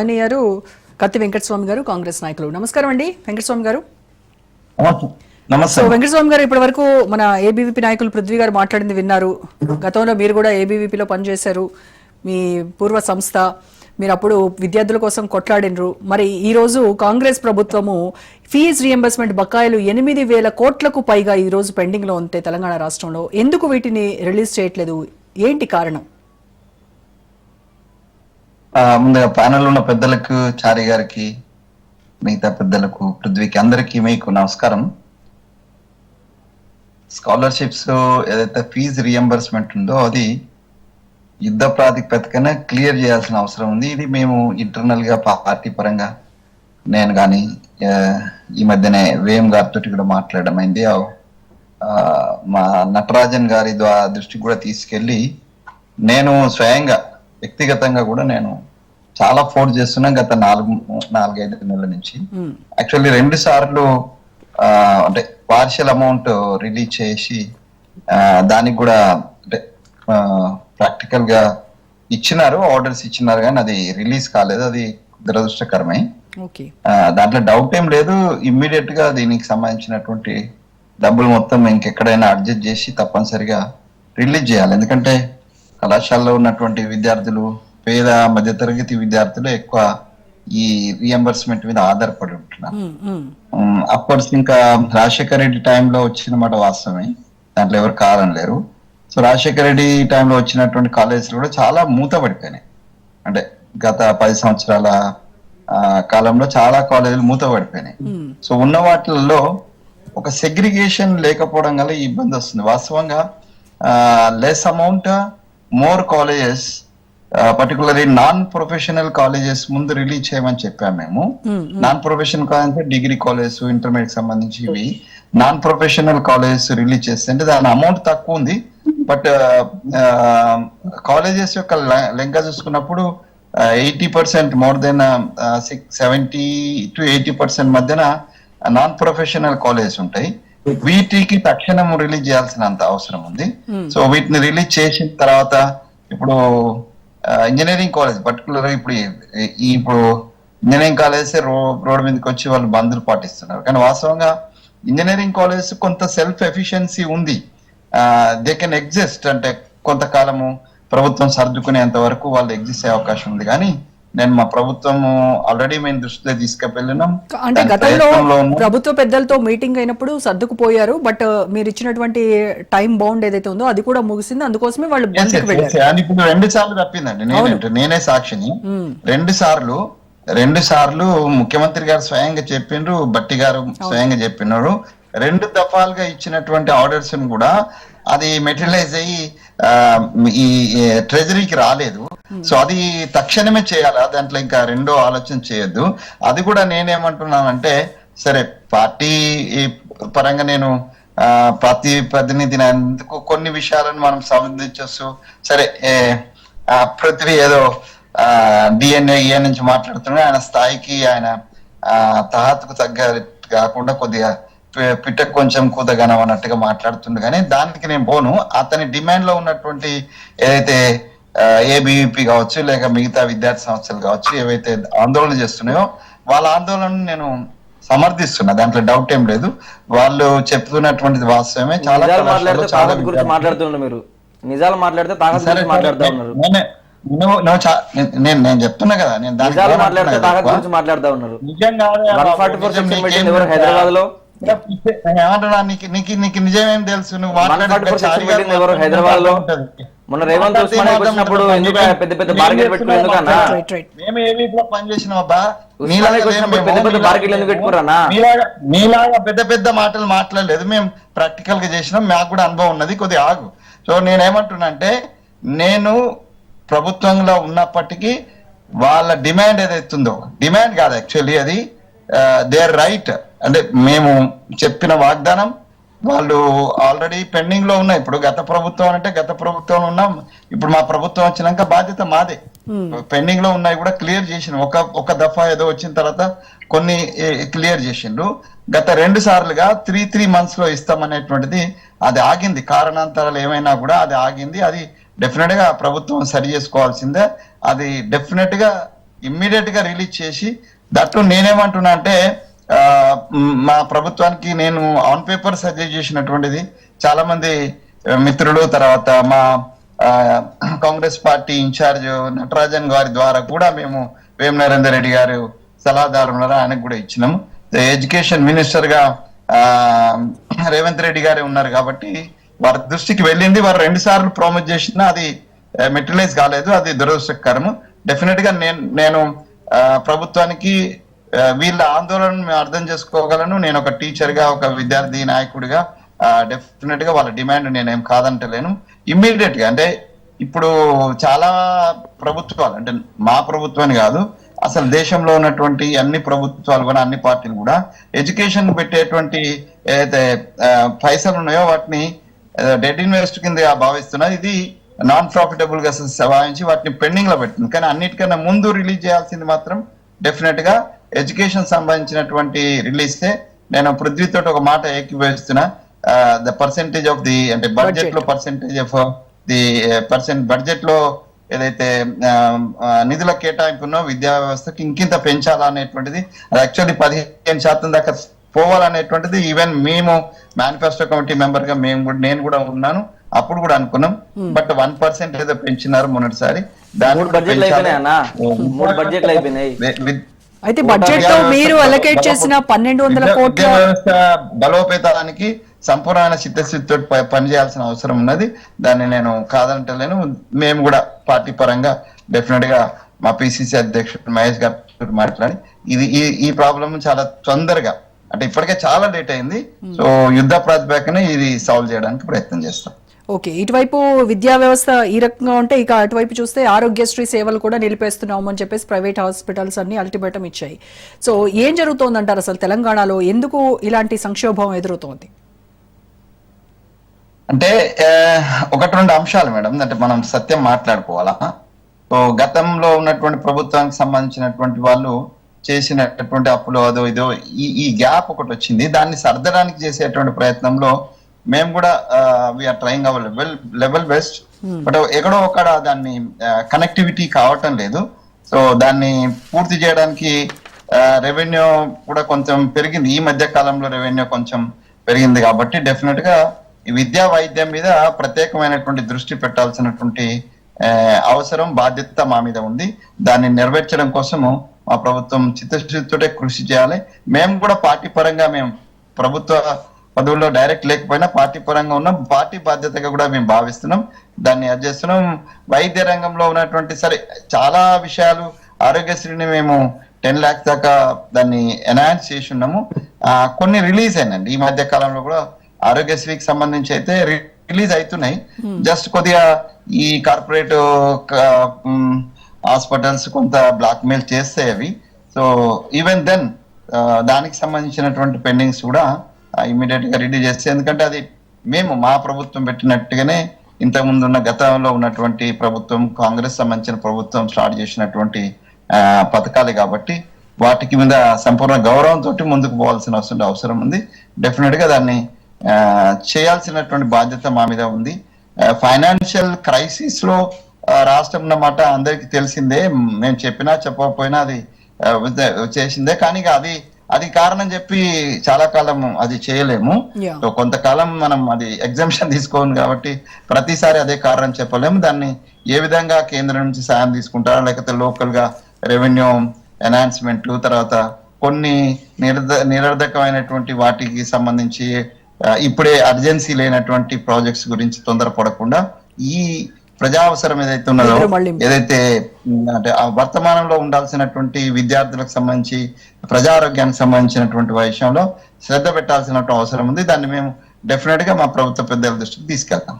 అనియారు కత్తి వెంకటస్వామి గారు కాంగ్రెస్ నాయకులు. నమస్కారం అండి వెంకటస్వామి గారు. నమస్తే. సో వెంకటస్వామి గారు ఇప్పటి వరకు మన ఏబీవీపీ నాయకులు పృథ్వీ గారు మాట్లాడింది విన్నారు. గతంలో మీరు కూడా ఏబీవీపీలో పనిచేశారు. మీ పూర్వ సంస్థ మీరు అప్పుడు విద్యార్థుల కోసం కొట్లాడినరు. మరి ఈ రోజు కాంగ్రెస్ ప్రభుత్వము ఫీజు రియంబర్స్మెంట్ బకాయిలు ఎనిమిది వేల కోట్లకు పైగా ఈ రోజు పెండింగ్లో ఉంటే తెలంగాణ రాష్ట్రంలో. ఎందుకు వీటిని రిలీజ్ చేయట్లేదు? ఏంటి కారణం? ముందుగా ప్యానల్ ఉన్న పెద్దలకు చారి గారికి మిగతా పెద్దలకు పృథ్వీకి అందరికీ మీకు నమస్కారం. స్కాలర్షిప్స్ ఏదైతే ఫీజు రియంబర్స్మెంట్ ఉందో అది యుద్ధ ప్రాతిపదికన క్లియర్ చేయాల్సిన అవసరం ఉంది. ఇది మేము ఇంటర్నల్గా పార్టీ పరంగా నేను కానీ ఈ మధ్యనే వేఎం గారితో కూడా మాట్లాడడం అయింది. మా నటరాజన్ గారి ద్వారా దృష్టికి కూడా తీసుకెళ్ళి నేను స్వయంగా వ్యక్తిగతంగా కూడా నేను చాలా ఫోర్స్ చేస్తున్నా గత నాలుగు నాలుగైదు నెలల నుంచి. యాక్చువల్లీ రెండు సార్లు అంటే పార్షియల్ అమౌంట్ రిలీజ్ చేసి దానికి కూడా అంటే ప్రాక్టికల్గా ఇచ్చినారు ఆర్డర్స్ ఇచ్చినారు కానీ అది రిలీజ్ కాలేదు అది దురదృష్టకరమే. దాంట్లో డౌట్ ఏం లేదు ఇమ్మీడియట్గా దీనికి సంబంధించినటువంటి డబ్బులు మొత్తం ఇంకెక్కడైనా అడ్జస్ట్ చేసి తప్పనిసరిగా రిలీజ్ చేయాలి. ఎందుకంటే కళాశాలలో ఉన్నటువంటి విద్యార్థులు పేద మధ్యతరగతి విద్యార్థులు ఎక్కువ ఈ రియంబర్స్మెంట్ మీద ఆధారపడి ఉంటున్నారు. అఫ్కోర్స్ ఇంకా రాజశేఖర రెడ్డి టైంలో వచ్చిన మాట వాస్తవమే. దాంట్లో ఎవరు కారణం లేరు. సో రాజశేఖర రెడ్డి టైంలో వచ్చినటువంటి కాలేజీలు కూడా చాలా మూతపడిపోయినాయి. అంటే గత పది సంవత్సరాల కాలంలో చాలా కాలేజీలు మూతపడిపోయినాయి. సో ఉన్న వాటిల్లో ఒక సెగ్రిగేషన్ లేకపోవడం వల్ల ఈ ఇబ్బంది వస్తుంది. వాస్తవంగా less amount more colleges particularly non professional colleges ముందు రిలీజ్ చేయమని చెప్పాము మేము. నాన్ ప్రొఫెషనల్ కాలేజ్ అంటే డిగ్రీ కాలేజ్ ఇంటర్మీడియట్ సంబంధించి ఇవి. నాన్ ప్రొఫెషనల్ కాలేజెస్ రిలీజ్ చేస్తే అంటే దాని అమౌంట్ తక్కువ ఉంది. బట్ కాలేజెస్ యొక్క లె- లెక్క చూసుకున్నప్పుడు eighty percent more than six seventy to eighty percent మధ్యన నాన్ ప్రొఫెషనల్ కాలేజెస్ ఉంటాయి. వీటికి తక్షణం రిలీజ్ చేయాల్సినంత అవసరం ఉంది. సో వీటిని రిలీజ్ చేసిన తర్వాత ఇప్పుడు ఇంజనీరింగ్ కాలేజ్ పర్టికులర్ ఇప్పుడు ఇప్పుడు ఇంజనీరింగ్ కాలేజ్ రోడ్ మీదకి వచ్చి వాళ్ళు బంధులు పాటిస్తున్నారు. కానీ వాస్తవంగా ఇంజనీరింగ్ కాలేజ్ కొంత సెల్ఫ్ ఎఫిషియన్సీ ఉంది. దే కెన్ ఎగ్జిస్ట్ అంటే కొంతకాలము ప్రభుత్వం సర్దుకునేంత వరకు వాళ్ళు ఎగ్జిస్ట్ అయ్యే అవకాశం ఉంది. కానీ నేను మా ప్రభుత్వం ఆల్రెడీ మేము దృష్టిలో తీసుకెళ్ళినాం. అంటే గతంలో. ప్రభుత్వ పెద్దలతో మీటింగ్ అయినప్పుడు సర్దుకుపోయారు బట్ మీరు ఇచ్చినటువంటి టైం బౌండ్ ఏదైతే ఉందో అది కూడా ముగిసింది. అందుకోసమే వాళ్ళు ఇప్పుడు రెండు సార్లు తప్పిందండి. నేనే నేనే సాక్షిని. రెండు సార్లు రెండు సార్లు ముఖ్యమంత్రి గారు స్వయంగా చెప్పిండ్రు బట్టి గారు స్వయంగా చెప్పినారు. రెండు దఫాలుగా ఇచ్చినటువంటి ఆర్డర్స్ కూడా అది మెటీరియలైజ్ అయ్యి ఈ ట్రెజరీకి రాలేదు. Hmm. సో అది తక్షణమే చేయాలా? దాంట్లో ఇంకా రెండో ఆలోచన చేయొద్దు. అది కూడా నేనేమంటున్నానంటే సరే పార్టీ పరంగా నేను ఆ, ప్రతి ప్రతినిధిని అందుకు కొన్ని విషయాలను మనం సంబంధించవచ్చు సరే ఆ, పృథ్వీ ఏదో డిఎన్ఏ నుంచి మాట్లాడుతున్నాడు ఆయన స్థాయికి ఆయన ఆ, తగ్గ కాకుండా కొద్దిగా పి- పిట్టకు కొంచెం కూదగనం అన్నట్టుగా మాట్లాడుతుండు. కానీ దానికి నేను పోను. అతని డిమాండ్లో ఉన్నటువంటి ఏదైతే ఏబిపి కావచ్చు లేక మిగతా విద్యార్థి సంస్థలు కావచ్చు ఏవైతే ఆందోళన చేస్తున్నాయో వాళ్ళ ఆందోళన నేను సమర్థిస్తున్నా. దాంట్లో డౌట్ ఏం లేదు. వాళ్ళు చెప్తున్నటువంటిది వాస్తవమే. చాలా మాట్లాడుతున్నారు మీరు. నిజాలు మాట్లాడితే నేనే- నేను నేను చెప్తున్నా కదా నేను నిజాలు ఏమంటున్నా మాట్లాడితే. గురించి మాట్లాడుతూ ఉన్నారు. హైదరాబాద్లో ఏమంటున్నా నీకు నీకు నీకు నిజమేం తెలుసు? నువ్వు మాట్లాడే ఎవరు? హైదరాబాద్లో మొన్న రేవంత్ ఉస్మానియాకి వచ్చినప్పుడు ఎందుకు పెద్ద పెద్ద బార్గెట్ పెట్టుకుని ఎందుకన్నా? రైట్ రైట్ మేము ఏ వీధిలో పని చేసినాం అబ్బా. పెద్ద పెద్ద బార్గెట్లు ఎందుకు పెట్టుకున్నారన్నా మీలాగా మీలాగా పెద్ద పెద్ద మాటలు మాట్లాడలేదు. మేము ప్రాక్టికల్గా చేసినాం. మాకు కూడా అనుభవం ఉన్నది. కొద్దిగా ఆగు. సో నేనేమంటున్నా అంటే నేను ప్రభుత్వంలో ఉన్నప్పటికీ వాళ్ళ డిమాండ్ ఏదైతుందో డిమాండ్ కాదు యాక్చువల్లీ అది. దేర్ రైట్ అంటే మేము చెప్పిన వాగ్దానం వాళ్ళు ఆల్రెడీ పెండింగ్లో ఉన్నాయి. ఇప్పుడు గత ప్రభుత్వం అంటే గత ప్రభుత్వం ఉన్నాం. ఇప్పుడు మా ప్రభుత్వం వచ్చినాక బాధ్యత మాదే. పెండింగ్లో ఉన్నాయి కూడా క్లియర్ చేసిన ఒక ఒక దఫా ఏదో వచ్చిన తర్వాత కొన్ని క్లియర్ చేసిండ్రు. గత రెండు సార్లుగా త్రీ త్రీ మంత్స్లో ఇస్తామనేటువంటిది అది ఆగింది. కారణాంతరాలు ఏమైనా కూడా అది ఆగింది. అది డెఫినెట్గా ప్రభుత్వం సరి చేసుకోవాల్సిందే. అది డెఫినెట్గా ఇమ్మీడియట్గా రిలీజ్ చేసి దట్టు నేనేమంటున్నా అంటే మా ప్రభుత్వానికి నేను ఆన్ పేపర్ సజెస్ట్ చేసినటువంటిది చాలా మంది మిత్రులు తర్వాత మా కాంగ్రెస్ పార్టీ ఇన్ఛార్జ్ నటరాజన్ గారి ద్వారా కూడా మేము వేమ నరేందర్ రెడ్డి గారు సలహాదారు ఉన్నారు ఆయనకు కూడా ఇచ్చినాము. ఎడ్యుకేషన్ మినిస్టర్గా రేవంత్ రెడ్డి గారే ఉన్నారు కాబట్టి వారి దృష్టికి వెళ్ళింది వారు రెండు సార్లు ప్రమోట్ చేసినా అది మెటీరియలైజ్ కాలేదు అది దురదృష్టకరము. డెఫినెట్గా నేను నేను ప్రభుత్వానికి వీళ్ళ ఆందోళనను మేము అర్థం చేసుకోగలను. నేను ఒక టీచర్గా ఒక విద్యార్థి నాయకుడిగా డెఫినెట్గా వాళ్ళ డిమాండ్ నేనేం కాదంటలేను. ఇమ్మీడియట్గా అంటే ఇప్పుడు చాలా ప్రభుత్వాలు అంటే మా ప్రభుత్వాన్ని కాదు అసలు దేశంలో ఉన్నటువంటి అన్ని ప్రభుత్వాలు కూడా అన్ని పార్టీలు కూడా ఎడ్యుకేషన్ పెట్టేటువంటి ఏదైతే పైసలు ఉన్నాయో వాటిని డెడ్ ఇన్వెస్ట్ కింద భావిస్తున్నారు. ఇది నాన్ ప్రాఫిటబుల్గా భావించి వాటిని పెండింగ్లో పెడుతుంది. కానీ అన్నిటికన్నా ముందు రిలీజ్ చేయాల్సింది మాత్రం డెఫినెట్గా ఎడ్యుకేషన్ సంబంధించినటువంటి రిలీజే నేను పృథ్వీతో ఒక మాట ఏకీభవిస్తున్నా. ద పర్సెంటేజ్ ఆఫ్ ది అంటే బడ్జెట్లో పర్సెంటేజ్ ఆఫ్ ది పర్సెంట్ బడ్జెట్లో ఏదైతే నిధుల కేటాయింపునో విద్యా వ్యవస్థకి ఇంకింత పెంచాలనేటువంటిది అది యాక్చువల్లీ పదిహేను శాతం దాకా పోవాలనేటువంటిది ఈవెన్ మేము మేనిఫెస్టో కమిటీ మెంబర్గా మేము కూడా నేను కూడా ఉన్నాను. అప్పుడు కూడా అనుకున్నాం. బట్ వన్ పర్సెంట్ ఏదో పెంచినారు మొన్నటిసారి. మూడు బడ్జెట్లు. అయిపోయినాయి మూడు బడ్జెట్లు అయిపోయినాయి. అయితే బడ్జెట్లో మీరు అలొకేట్ చేసిన పన్నెండు వందల కోట్ల వ్యవస్థ బలోపేతానికి సంపూర్ణమైన చిత్తశుద్ధితో పనిచేయాల్సిన అవసరం ఉన్నది. దాన్ని నేను కాదంటలేను. మేము కూడా పార్టీ పరంగా డెఫినెట్గా మా పిసిసి అధ్యక్షుడు మహేష్ గారు మాట్లాడి ఇది ఈ ఈ ప్రాబ్లం చాలా తొందరగా అంటే ఇప్పటికే చాలా లేట్ అయింది. సో యుద్ధ ప్రాతిపదికన ఇది సాల్వ్ చేయడానికి ప్రయత్నం చేస్తాం. ఓకే ఇటువైపు విద్యా వ్యవస్థ ఈ రకంగా ఉంటే ఇక అటువైపు చూస్తే ఆరోగ్యశ్రీ సేవలు కూడా నిలిపేస్తున్నాము అని చెప్పేసి ప్రైవేట్ హాస్పిటల్స్ అన్ని అల్టిమేటం ఇచ్చాయి. సో ఏం జరుగుతోందంటారు అసలు తెలంగాణలో? ఎందుకు ఇలాంటి సంక్షోభం ఎదురవుతోంది? అంటే ఒకటి రెండు అంశాలు మేడం. అంటే మనం సత్యం మాట్లాడుకోవాలా? సో గతంలో ఉన్నటువంటి ప్రభుత్వానికి సంబంధించినటువంటి వాళ్ళు చేసినటువంటి అప్పులు అదో ఇదో ఈ ఈ గ్యాప్ ఒకటి వచ్చింది. దాన్ని సర్దడానికి చేసేటువంటి ప్రయత్నంలో మేము కూడా we're trying our level level best but ఎక్కడో ఒకడ దాన్ని కనెక్టివిటీ కావటం లేదు. సో దాన్ని పూర్తి చేయడానికి రెవెన్యూ కూడా కొంచెం పెరిగింది. ఈ మధ్య కాలంలో రెవెన్యూ కొంచెం పెరిగింది కాబట్టి డెఫినెట్గా విద్యా వైద్యం మీద ప్రత్యేకమైనటువంటి దృష్టి పెట్టాల్సినటువంటి అవసరం బాధ్యత మా మీద ఉంది. దాన్ని నెరవేర్చడం కోసము మా ప్రభుత్వం చిత్తశుద్ధితోటే కృషి చేయాలి. మేము కూడా పార్టీ పరంగా మేము ప్రభుత్వ పదవుల్లో డైరెక్ట్ లేకపోయినా పార్టీ పరంగా ఉన్నాం పార్టీ బాధ్యతగా కూడా మేము భావిస్తున్నాం. దాన్ని చేస్తున్నాం. వైద్య రంగంలో ఉన్నటువంటి సరే చాలా విషయాలు ఆరోగ్యశ్రీని మేము టెన్ లాక్స్ దాకా దాన్ని ఎన్హాన్స్ చేసి ఉన్నాము. కొన్ని రిలీజ్ అయినండి ఈ మధ్య కాలంలో కూడా ఆరోగ్యశ్రీకి సంబంధించి అయితే రిలీజ్ అవుతున్నాయి జస్ట్ కొద్దిగా ఈ కార్పొరేట్ హాస్పిటల్స్ కొంత బ్లాక్ మెయిల్ చేస్తాయి అవి. సో ఈవెన్ దెన్ దానికి సంబంధించినటువంటి పెండింగ్స్ కూడా ఇమీడియట్గా రెడీ చేస్తే. ఎందుకంటే అది మేము మా ప్రభుత్వం పెట్టినట్టుగానే ఇంతకు ఉన్న గతంలో ఉన్నటువంటి ప్రభుత్వం కాంగ్రెస్ సంబంధించిన ప్రభుత్వం స్టార్ట్ చేసినటువంటి పథకాలు కాబట్టి వాటికి మీద సంపూర్ణ గౌరవంతో ముందుకు పోవాల్సిన అవసరం అవసరం ఉంది. డెఫినెట్గా దాన్ని చేయాల్సినటువంటి బాధ్యత మా మీద ఉంది. ఫైనాన్షియల్ క్రైసిస్లో రాష్ట్రం అన్నమాట అందరికి తెలిసిందే. మేము చెప్పినా చెప్పకపోయినా అది చేసిందే కానీ అది అది కారణం చెప్పి చాలా కాలం అది చేయలేము. సో కొంతకాలం మనం అది ఎగ్జామ్షన్ తీసుకోను కాబట్టి ప్రతిసారి అదే కారణం చెప్పలేము దాన్ని ఏ విధంగా కేంద్రం నుంచి సాయం తీసుకుంటారా లేకపోతే లోకల్గా రెవెన్యూ ఎన్హాన్స్మెంట్ తర్వాత కొన్ని నిరర్ధ నిరర్ధకమైనటువంటి వాటికి సంబంధించి ఇప్పుడే అర్జెన్సీ లేనటువంటి ప్రాజెక్ట్స్ గురించి తొందరపడకుండా ఈ ప్రజా అవసరం ఏదైతే ఉన్నదో ఏదైతే అంటే ఆ వర్తమానంలో ఉండాల్సినటువంటి విద్యార్థులకు సంబంధించి ప్రజారోగ్యానికి సంబంధించినటువంటి విషయంలో శ్రద్ధ పెట్టాల్సిన అవసరం ఉంది. దాన్ని మేము డెఫినెట్గా మా ప్రభుత్వ పెద్దల దృష్టికి తీసుకెళ్తాం.